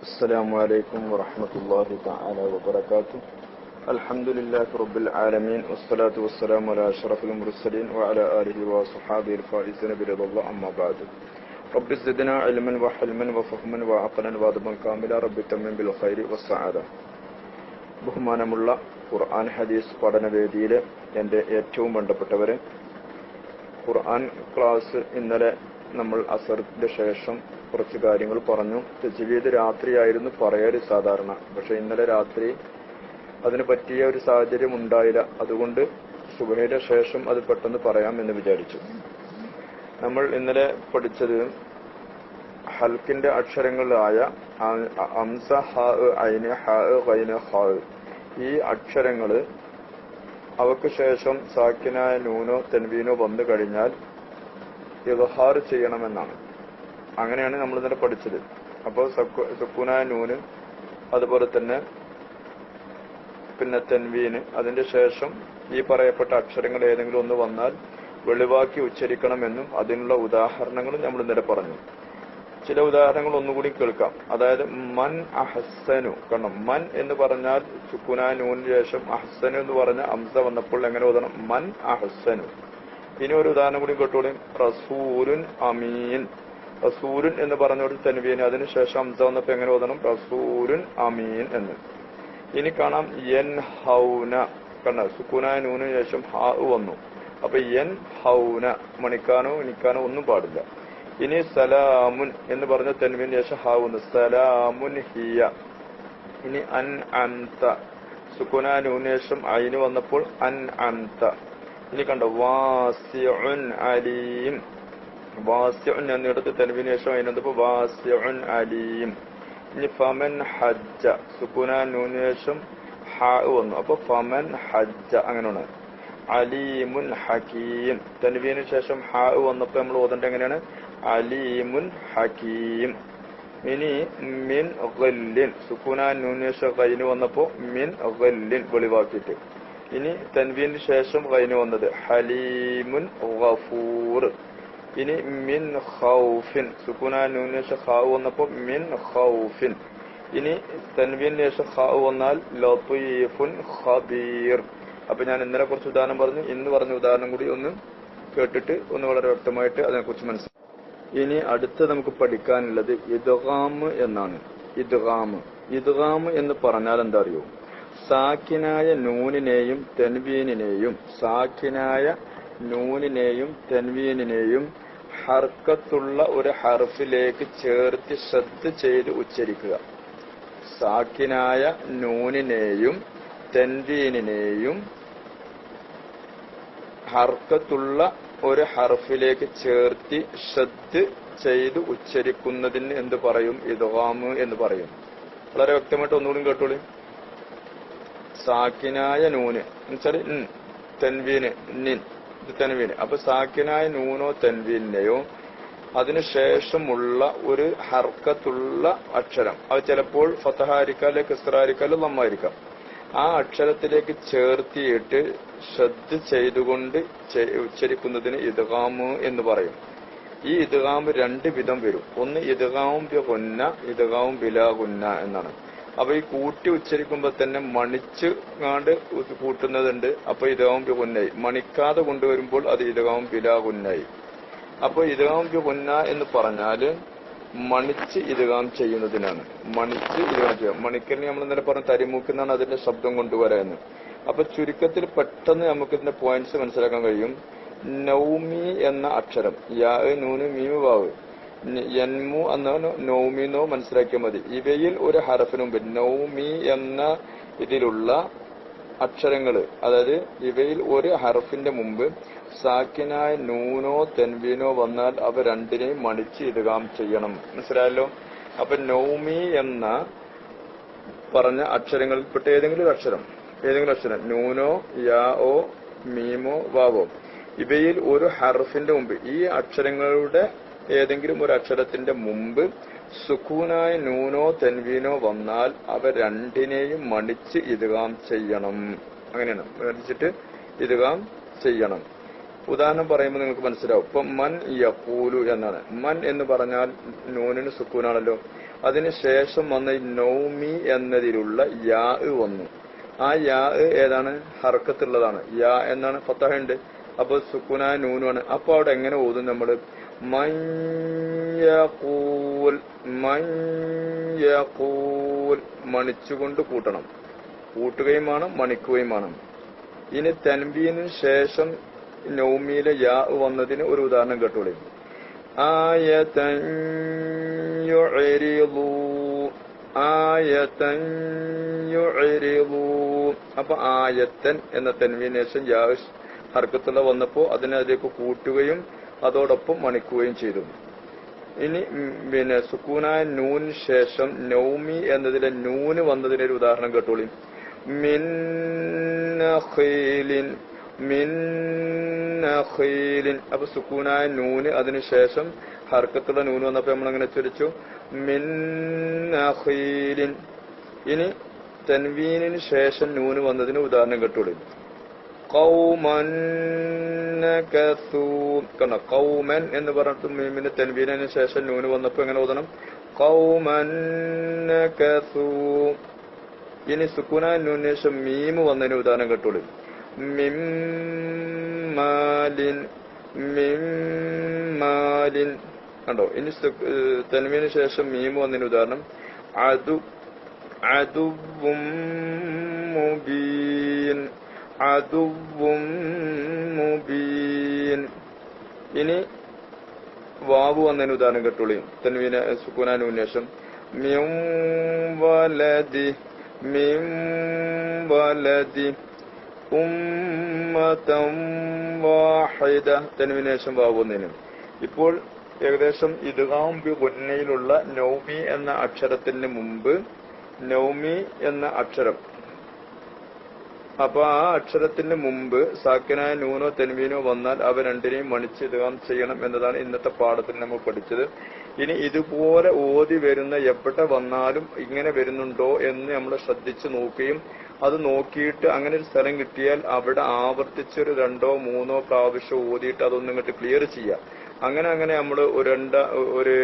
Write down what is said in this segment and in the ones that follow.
السلام عليكم ورحمة الله تعالى وبركاته الحمد لله رب العالمين والصلاة والسلام على أشرف المرسلين وعلى آله وصحابه الفائزين برضا الله أما بعد رب زدنا علما وحلما وفهما وعقلا وادبا كاملا رب تمم بالخير والسعادة ബഹുമാനമുള്ള ഖുർആൻ ഹദീസ് പഠനവേദിയിലെ എൻ്റെ ഏറ്റവും ബന്ധപ്പെട്ടവരെ ഖുർആൻ ക്ലാസ് ഇന്നലെ നമ്മൾ അസറിന്റെ ശേഷം കുറച്ച് കാര്യങ്ങൾ പറഞ്ഞു. തെജീവിയത് രാത്രിയായിരുന്നു പറയാറ് സാധാരണ. പക്ഷെ ഇന്നലെ രാത്രി അതിന് പറ്റിയ ഒരു സാഹചര്യം ഉണ്ടായില്ല. അതുകൊണ്ട് സുബഹയുടെ ശേഷം അത് പെട്ടെന്ന് പറയാം എന്ന് വിചാരിച്ചു. നമ്മൾ ഇന്നലെ പഠിച്ചത് ഹൽക്കിന്റെ അക്ഷരങ്ങളായ അംസ ഹ ഐന് ഹ ഖൈന് ഹ ഈ അക്ഷരങ്ങൾ അവക്ക് ശേഷം സാക്കിനായ നൂനോ തെൻവീനോ വന്നു കഴിഞ്ഞാൽ ഇവഹാർ ചെയ്യണമെന്നാണ്. അങ്ങനെയാണ് നമ്മൾ ഇന്നലെ പഠിച്ചത് അപ്പോൾ സക്കുന നൂന് അതുപോലെ തന്നെ പിന്നെ തെൻവീന് അതിന്റെ ശേഷം ഈ പറയപ്പെട്ട അക്ഷരങ്ങൾ ഏതെങ്കിലും ഒന്ന് വന്നാൽ വെളിവാക്കി ഉച്ചരിക്കണമെന്നും അതിനുള്ള ഉദാഹരണങ്ങളും നമ്മൾ ഇന്നലെ പറഞ്ഞു. ചില ഉദാഹരണങ്ങൾ ഒന്നുകൂടി കേൾക്കാം. അതായത് മൻ അഹസനു കാരണം മൻ എന്ന് പറഞ്ഞാൽ ചുക്കുന നൂന് ശേഷം അഹസനു എന്ന് പറഞ്ഞ അംസ വന്നപ്പോൾ എങ്ങനെ ഓതണം? മൻ അഹസനു. ഇനി ഒരു ഉദാഹരണം കൂടി കേട്ടോളി റസൂലുൻ അമീൻ. റസൂലുൻ എന്ന് പറഞ്ഞോട് തൻവീന്. അതിനുശേഷം അംസ വന്നപ്പോ എങ്ങനെ ഓതണം? റസൂലുൻ അമീൻ എന്ന്. ഇനി കാണാം. എൻ ഹൗന കണ്ട? സുക്കുനായ നൂന് ശേഷം ഹാ വന്നു. അപ്പൊ എൻ ഹൗന മണിക്കാനോ ഇനിക്കാനോ ഒന്നും പാടില്ല. ഇനി സലാമുൻ എന്ന് പറഞ്ഞ തെൻവിന് ശേഷം ഹാ വന്നു. സലാമുൻ ഹിയ. ഇനി അൻ അന്ത സുക്കുന നൂനേഷം അയിന് വന്നപ്പോൾ അൻ അന്ത ഇനി കണ്ടോ വാസ്യുൻ അലീം. വാസ്യുൻ എന്നിടത്ത് തെലുവിന് ശേഷം അതിനകത്ത് വാസ്യുൻ അലീം. ഇനി ഫമൻ ഹജ്ജ. സുക്കുന ശേഷം ഹ വന്നു. അപ്പൊ ഫമൻ ഹജ്ജ അങ്ങനെയാണ് അലീമുൻ ഹക്കീം തെലുവിന് ശേഷം ഹ വന്നപ്പോ നമ്മൾ ഓതണ്ട എങ്ങനെയാണ്? അലീമുൻ ഹക്കീം ഇനി മിൻ ഗല്ലിൻ. സുക്കൂന ശേഷം കൈന് വന്നപ്പോ മിൻ വെളിവാക്കിയിട്ട്. ഇനി തൻവീന് ശേഷം കഴിഞ്ഞു വന്നത് ഹലീമുൻ ഗഫൂർ. ഇനി മിൻ ഖൗഫിൻ. സുക്കൂന നൂനേഷ ഖാവ് വന്നപ്പോ മിൻ ഖൗഫിൻ. ഇനി തൻവീന് ശേഷം ഖാവ് വന്നാൽ ലത്തീഫുൻ ഖബീർ. അപ്പൊ ഞാൻ ഇന്നലെ കുറച്ച് ഉദാഹരണം പറഞ്ഞു. ഇന്ന് പറഞ്ഞ ഉദാഹരണം കൂടി ഒന്ന് കേട്ടിട്ട് ഒന്ന് വളരെ വ്യക്തമായിട്ട് അതിനെക്കുറിച്ച് മനസ്സിലാക്കി. ഇനി അടുത്ത് നമുക്ക് പഠിക്കാനുള്ളത് ഇദ്ഗാം എന്നാണ്. ഇദ്ഗാം ഇദ്ഗാം എന്ന് പറഞ്ഞാൽ എന്താ അറിയോ? സാക്കിനായ നൂനിനെയും തെൻവീനിനെയും സാക്കിനായ നൂനിനെയും തെൻവീനിനെയും ഹർക്കത്തുള്ള ഒരു ഹർഫിലേക്ക് ചേർത്ത് ശ്രദ്ധ ചെയ്ത് ഉച്ചരിക്കുക. സാക്കിനായ നൂനിനെയും തെൻവീനിനെയും ഹർക്കത്തുള്ള ഒരു ഹർഫിലേക്ക് ചേർത്തി ശ്രദ്ധ ചെയ്ത് ഉച്ചരിക്കുന്നതിന് എന്ത് പറയും? ഇദ്ഗാമ് എന്ന് പറയും. വളരെ വ്യക്തമായിട്ട് ഒന്നുകൂടി കേട്ടോളി. സാക്കിനായ നൂന്. എന്നുവെച്ചാൽ തെൻവീന് നിൻ തെൻവീന്. അപ്പൊ സാക്കിനായ നൂനോ തെൻവീനെയോ അതിനുശേഷമുള്ള ഒരു ഹർക്കത്തുള്ള അക്ഷരം. അത് ചിലപ്പോൾ ഫത്തഹാരിക്കാം അല്ലെങ്കിൽ അല്ലെ നന്നായിരിക്കാം ആ അക്ഷരത്തിലേക്ക് ചേർത്തിയിട്ട് ശ്രദ്ധ ചെയ്തുകൊണ്ട് ഉച്ചരിക്കുന്നതിന് ഇദ്ഗാമ് എന്ന് പറയും. ഈ ഇദ്ഗാമ് രണ്ട് വിധം വരും. ഒന്ന് ഇദ്ഗാവും കൊന്ന ഇദ്ഗാവും ബിലാകുന്ന എന്നാണ്. അപ്പൊ ഈ കൂട്ടി ഉച്ചരിക്കുമ്പോൾ തന്നെ മണിച്ച് കാണ്ട് കൂട്ടുന്നതുണ്ട്. അപ്പൊ ഇദ്ഗാവും പൊന്നായി. മണിക്കാതെ കൊണ്ടുവരുമ്പോൾ അത് ഇദ്ഗാവും ബിലാകുന്നായി അപ്പൊ ഇദ്ഗാവും പൊന്ന എന്ന് പറഞ്ഞാൽ മണിച്ച് ഇതുകാം ചെയ്യുന്നതിനാണ്. മണിച്ച് ഇതുകാം ചെയ്യുക. മണിക്കറിന് നമ്മൾ ഇന്നലെ പറഞ്ഞ തരിമൂക്കുന്നാണ് അതിന്റെ ശബ്ദം കൊണ്ടുവരാന്ന് അപ്പൊ ചുരുക്കത്തിൽ പെട്ടെന്ന് നമുക്ക് ഇതിന്റെ പോയിന്റ്സ് മനസ്സിലാക്കാൻ കഴിയും. നൗമി എന്ന അക്ഷരം. യാ നൂന് മീമ് വാവ്. യൻമു എന്ന നൗമിന്നോ മനസ്സിലാക്കിയാൽ മതി. ഇവയിൽ ഒരു ഹറഫിന് മുമ്പ് നൗമി എന്ന ഇതിലുള്ള അക്ഷരങ്ങൾ അതായത് ഇവയിൽ ഒരു ഹറഫിന്റെ മുമ്പ് സാക്കിനായ നൂനോ തെൻവീനോ വന്നാൽ അവ രണ്ടിനെയും മണിച്ച് ഇടുകാം ചെയ്യണം. മനസ്സിലായല്ലോ? അപ്പൊ നൗമി എന്ന പറഞ്ഞ അക്ഷരങ്ങളിൽപ്പെട്ട ഏതെങ്കിലും ഒരു അക്ഷരം ഏതെങ്കിലും അക്ഷരം നൂനോ യാ ഓ മീമോ വാവോ ഇവയിൽ ഒരു ഹർഫിന്റെ മുമ്പ് ഈ അക്ഷരങ്ങളുടെ ഏതെങ്കിലും ഒരു അക്ഷരത്തിന്റെ മുമ്പ് സുഖൂനായ നൂനോ തെൻവീനോ വന്നാൽ അവ രണ്ടിനെയും മണിച്ച് ഇതുകാം ചെയ്യണം. അങ്ങനെയാണ്. മണിച്ചിട്ട് ഇതുകാം ചെയ്യണം. ഉദാഹരണം പറയുമ്പോൾ നിങ്ങൾക്ക് മനസ്സിലാവും. ഇപ്പൊ മൻ യഖൂലു എന്നാണ്. മൻ എന്ന് പറഞ്ഞാൽ നൂനിന് സുക്കൂനാണല്ലോ. അതിനുശേഷം വന്ന നൗമി എന്നതിലുള്ള യാ വന്നു. ആ യാ ഏതാണ്? ഹർക്കത്തുള്ളതാണ്. യാ എന്നാണ്. ഫത്തഹുണ്ട് അപ്പൊ സുക്കുന നൂനുമാണ് അപ്പൊ അവിടെ എങ്ങനെ ഓതും നമ്മൾ? മഞ്ഞൂൽ മഞ്ഞൂൽ മണിച്ചുകൊണ്ട് കൂട്ടണം. കൂട്ടുകയും വേണം മണിക്കുകയും വേണം. ഇനി തൻബീനു ശേഷം നൗമിയിലെ യാ വന്നതിന് ഒരു ഉദാഹരണം കേട്ടോളി. ആയതൻ യുഅരിളൂ അപ്പൊ ആയത്തൻ എന്ന തെൻവിനേഷൻ യാ ഹർക്കത്തുള്ള വന്നപ്പോൾ അതിനെ അതിലേക്ക് കൂട്ടുകയും അതോടൊപ്പം മണിക്കുകയും ചെയ്തു. ഇനി പിന്നെ സുക്കൂനായ നൂന് ശേഷം നൗമി എന്നതിലെ നൂന് വന്നതിന് ഒരു ഉദാഹരണം കേട്ടോളി. മിന്നഖീലിൻ മിന്നഖീലിൻ അപ്പൊ സുക്കൂനായ നൂന് അതിനുശേഷം ഹർക്കത്തുള്ള നൂന് വന്നപ്പോ നമ്മൾ അങ്ങനെ ചൊരിച്ചു മിന്നഖീലിൻ ഇനി തൻവീനിന് ശേഷം നൂന് വന്നതിന് ഉദാഹരണം കേട്ടോളി. കൗമൻ നകസൂ കണ്ട? കൗമൻ എന്ന് പറഞ്ഞിട്ട് മീമിന് തെൻവീനു ശേഷം നൂന് വന്നപ്പോൾ എങ്ങനെ ഓതണം? കൗമൻ നകസൂ ഇനി സുക്കുന നൂന് ശേഷം മീമ് വന്നതിന് ഉദാഹരണം കേട്ടോളൂ. മിമ്മാലിൻ മിമ്മാലിൻ കണ്ടോ? ഇനി തെൻവീന് ശേഷം മീമ് വന്നതിന് ഉദാഹരണം. അതു അതുവും മുബീൻ. അതുവും മുബീൻ. ഇനി വാവ് വന്നതിന് ഉദാഹരണം കെട്ടുള്ളിയും തൻവീന സുക്കൂനാനു ശേഷം മിം വലതി വലതി ഉമ്മതം വാഹിദ. തൻവീന ശേഷം വാവ് വന്നതിന്. ഇപ്പോൾ ഏകദേശം ഇദ്ഗാം ബി ഗുന്നയിലുള്ള നൗമി എന്ന അക്ഷരത്തിന് മുമ്പ് നൗമി എന്ന അക്ഷരം അപ്പൊ ആ അക്ഷരത്തിന് മുമ്പ് സാക്കിനായ നൂനോ തെൻവീനോ വന്നാൽ അവ രണ്ടിനെയും മണിച്ച് ചെയ്യണം എന്നതാണ് ഇന്നത്തെ പാഠത്തിൽ നമ്മൾ പഠിച്ചത്. ഇനി ഇതുപോലെ ഓതി വരുന്ന എവിടെ വന്നാലും ഇങ്ങനെ വരുന്നുണ്ടോ എന്ന് നമ്മൾ ശ്രദ്ധിച്ചു നോക്കുകയും അത് നോക്കിയിട്ട് അങ്ങനെ ഒരു സ്ഥലം കിട്ടിയാൽ അവിടെ ആവർത്തിച്ചൊരു രണ്ടോ മൂന്നോ പ്രാവശ്യം ഓതിയിട്ട് അതൊന്നും ഇങ്ങോട്ട് ക്ലിയർ ചെയ്യാം. അങ്ങനെ അങ്ങനെ നമ്മൾ ഒരു രണ്ട ഒരു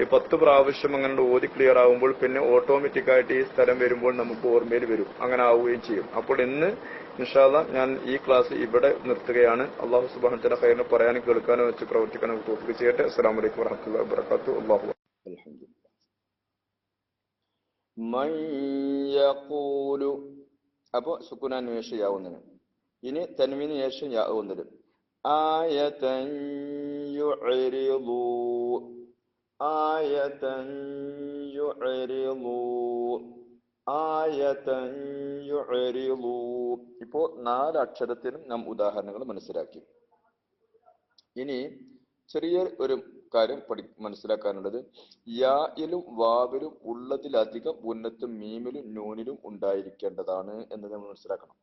ഈ പത്ത് പ്രാവശ്യം അങ്ങനെ ഓതി ക്ലിയർ ആവുമ്പോൾ പിന്നെ ഓട്ടോമാറ്റിക് ആയിട്ട് ഈ സ്ഥലം വരുമ്പോൾ നമുക്ക് ഓർമ്മയിൽ വരും. അങ്ങനെ ആവുകയും ചെയ്യും. അപ്പോൾ ഇന്ന് ഇൻഷാല്ല ഞാൻ ഈ ക്ലാസ് ഇവിടെ നിർത്തുകയാണ്. അള്ളാഹു സുബാനത്തിന്റെ കയ്യിൽ പറയാനും കേൾക്കാനും വെച്ച് പ്രവർത്തിക്കാനും തോഫിക്ക് ചെയ്യട്ടെ. അസ്സാം വലൈക്കും വറഹമുല്ലാ വാബർക്കാത്തു അള്ളാഹു അലഹമുല്ലു അപ്പോ സുക്കുനാന്വേഷയാവുന്നതിന് ഇനി തന്മീന് ശേഷം യാവുന്നതിന് ആയതൻ ആയതൻ يعرضوا ആയതൻ يعرضوا ഇപ്പോ നാല് അക്ഷരത്തിനും നാം ഉദാഹരണങ്ങൾ മനസ്സിലാക്കി. ഇനി ചെറിയ ഒരു കാര്യം പഠി മനസ്സിലാക്കാനുള്ളത്. യായിലും വാവിലും ഉള്ളതിലധികം ഉന്നത്തും മീമിലും നൂനിലും ഉണ്ടായിരിക്കേണ്ടതാണ് എന്ന് നമ്മൾ മനസ്സിലാക്കണം.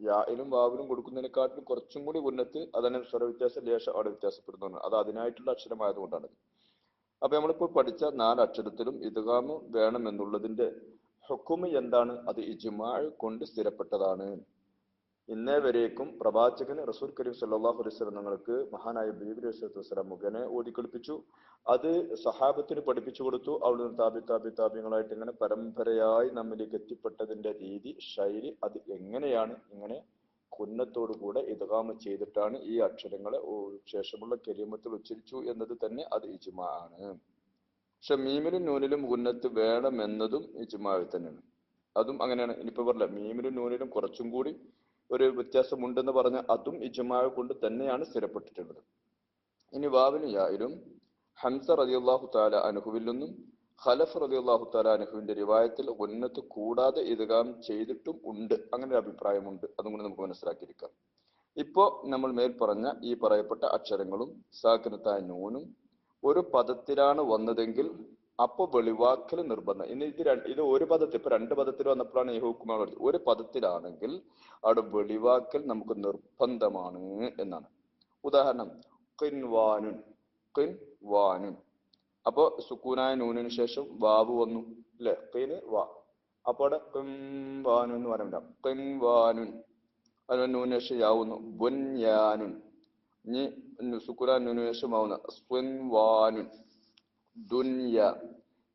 യായിലും വാവിലും കൊടുക്കുന്നതിനെക്കാട്ടിലും കുറച്ചും കൂടി ഉന്നത്ത് അതിന് സ്വരവ്യത്യാസം ലേശം അവിടെ വ്യത്യാസപ്പെടുന്നതാണ് അത് അതിനായിട്ടുള്ള അക്ഷരമായതുകൊണ്ടാണ് അപ്പൊ നമ്മളിപ്പോൾ പഠിച്ച നാല് അക്ഷരത്തിലും വേണം എന്നുള്ളതിന്റെ ഹുക്കുമ് എന്താണ്? അത് ഇജുമാൾ കൊണ്ട് സ്ഥിരപ്പെട്ടതാണ്. ഇന്നേ വരേക്കും പ്രവാചകൻ റസൂൽ കരീം സല്ലാഹു അലൈഹി നിങ്ങൾക്ക് മഹാനായ ബീബി അലൈഹി മുഖേന ഓതിക്കളിപ്പിച്ചു അത് സഹാബത്തിന് പഠിപ്പിച്ചു കൊടുത്തു. അവിടെ നിന്ന് താബി താബി താബിങ്ങളായിട്ട് ഇങ്ങനെ പരമ്പരയായി നമ്മിലേക്ക് എത്തിപ്പെട്ടതിന്റെ രീതി ശൈലി അത് എങ്ങനെയാണ്? ഇങ്ങനെ കുന്നത്തോടുകൂടെ ഇതകാമ ചെയ്തിട്ടാണ് ഈ അക്ഷരങ്ങളെ ശേഷമുള്ള കരിമത്തിൽ ഉച്ചരിച്ചു എന്നത് തന്നെ അത് ഇജ്മാ ആണ് പക്ഷെ മീമിലും നൂനിലും കുന്നത്ത് വേണമെന്നതും ഇജ്മാവിൽ തന്നെയാണ്. അതും അങ്ങനെയാണ്. ഇനിയിപ്പോ പറഞ്ഞില്ല മീമിലും നൂനിലും കുറച്ചും കൂടി ഒരു വ്യത്യാസമുണ്ടെന്ന് പറഞ്ഞ അതും ഇജ്മാവ് കൊണ്ട് തന്നെയാണ് സ്ഥിരപ്പെട്ടിട്ടുള്ളത്. ഇനി വാവിലും യായിലും ഹംസ റളിയല്ലാഹു താല അനുഹുവിൽ നിന്നും ഖലഫ് റളിയല്ലാഹു അള്ളാഹു അനുഹുവിന്റെ റിവായത്തിൽ ഉന്നത്ത് കൂടാതെ ഇതുകാം ചെയ്തിട്ടും ഉണ്ട്. അങ്ങനെ ഒരു അഭിപ്രായമുണ്ട്. അതും കൂടി നമുക്ക് മനസ്സിലാക്കിയിരിക്കാം ഇപ്പോ നമ്മൾ മേൽ പറഞ്ഞ ഈ പറയപ്പെട്ട അക്ഷരങ്ങളും സാക്കിനത്തായ നൂനും ഒരു പദത്തിലാണ് വന്നതെങ്കിൽ അപ്പൊ വെളിവാക്കൽ നിർബന്ധം. ഇനി ഇത് ഇത് ഒരു പദത്തിൽ ഇപ്പൊ രണ്ട് പദത്തിൽ വന്നപ്പോഴാണ് ഈ ഹുക്കുമാർ ഒരു പദത്തിലാണെങ്കിൽ അവിടെ വെളിവാക്കൽ നമുക്ക് നിർബന്ധമാണ് എന്നാണ്. ഉദാഹരണം കിൻവാനുൻ കിൻവാനുൻ അപ്പോ സുക്കൂനായ നൂനിന് ശേഷം വാവ് വന്നു അല്ലെ പേര് വാ. അപ്പൊ അവിടെ കിൻവാനു എന്ന് പറയാൻ കിൻവാനുൻ അതുപോലെ നൂന് ശേഷം യാവുന്നു ബുൻയാനുൻ ഇനി ആവുന്ന നുനുവേശമാവുന്ന സ്വിൻവാനുൻ ദുന്യ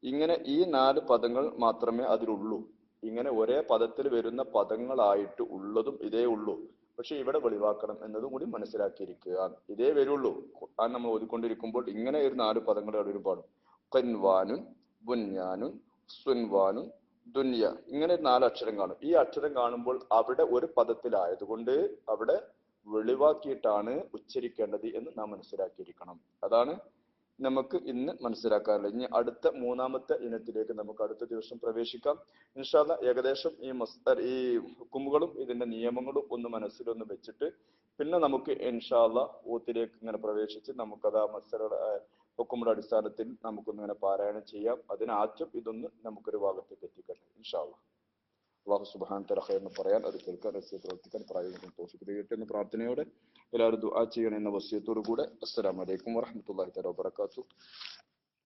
ഇങ്ങനെ ഈ നാല് പദങ്ങൾ മാത്രമേ അതിലുള്ളൂ. ഇങ്ങനെ ഒരേ പദത്തിൽ വരുന്ന പദങ്ങളായിട്ട് ഉള്ളതും ഇതേ ഉള്ളൂ. പക്ഷെ ഇവിടെ വെളിവാക്കണം എന്നതും കൂടി മനസ്സിലാക്കിയിരിക്കുക. ഇതേ വരുള്ളൂ. ഖുർആൻ നമ്മൾ ഓതിക്കൊണ്ടിരിക്കുമ്പോൾ ഇങ്ങനെ ഒരു നാല് പദങ്ങൾ അവിടെ ഒരുപാട് കൻവാനുൻ ബുന്യാനുൻ സുൻവാനുൻ ദുന്യ. ഇങ്ങനെ നാല് അക്ഷരം കാണും. ഈ അക്ഷരം കാണുമ്പോൾ അവിടെ ഒരു പദത്തിലായതുകൊണ്ട് അവിടെ വെളിവാക്കിയിട്ടാണ് ഉച്ചരിക്കേണ്ടത് എന്ന് നാം മനസ്സിലാക്കിയിരിക്കണം. അതാണ് നമുക്ക് ഇന്ന് മനസ്സിലാക്കാറില്ല. ഇനി അടുത്ത മൂന്നാമത്തെ ഇനത്തിലേക്ക് നമുക്ക് അടുത്ത ദിവസം പ്രവേശിക്കാം. ഇൻഷാല്ല ഏകദേശം ഈ മസ് ഈ ഹുക്കുമുകളും ഇതിന്റെ നിയമങ്ങളും ഒന്ന് മനസ്സിലൊന്ന് വെച്ചിട്ട് പിന്നെ നമുക്ക് ഇൻഷാല്ല ഊത്തിലേക്ക് ഇങ്ങനെ പ്രവേശിച്ച് നമുക്കത് ആ മസ്തറുടെ ഹുക്കുമുടെ അടിസ്ഥാനത്തിൽ നമുക്കൊന്ന് ഇങ്ങനെ പാരായണം ചെയ്യാം. അതിനാദ്യം ഇതൊന്ന് നമുക്കൊരു ഭാഗത്തേക്ക് എത്തിക്കട്ടെ ഇൻഷാല്ല അള്ളാഹു സുബാൻ തലഹ എന്ന് പറയാൻ അത് കേൾക്കാൻ പ്രവർത്തിക്കാൻ പ്രായോഗികം തോഫിക്ക് ചെയ്യട്ടെ എന്ന പ്രാർത്ഥനയോടെ എല്ലാവരും ദുആ ചെയ്യണം എന്ന വസ്യത്തോടു കൂടെ അസ്സലാമലൈക്കും വറഹമത്തല്ലാഹി തല വാബർക്കാത്തു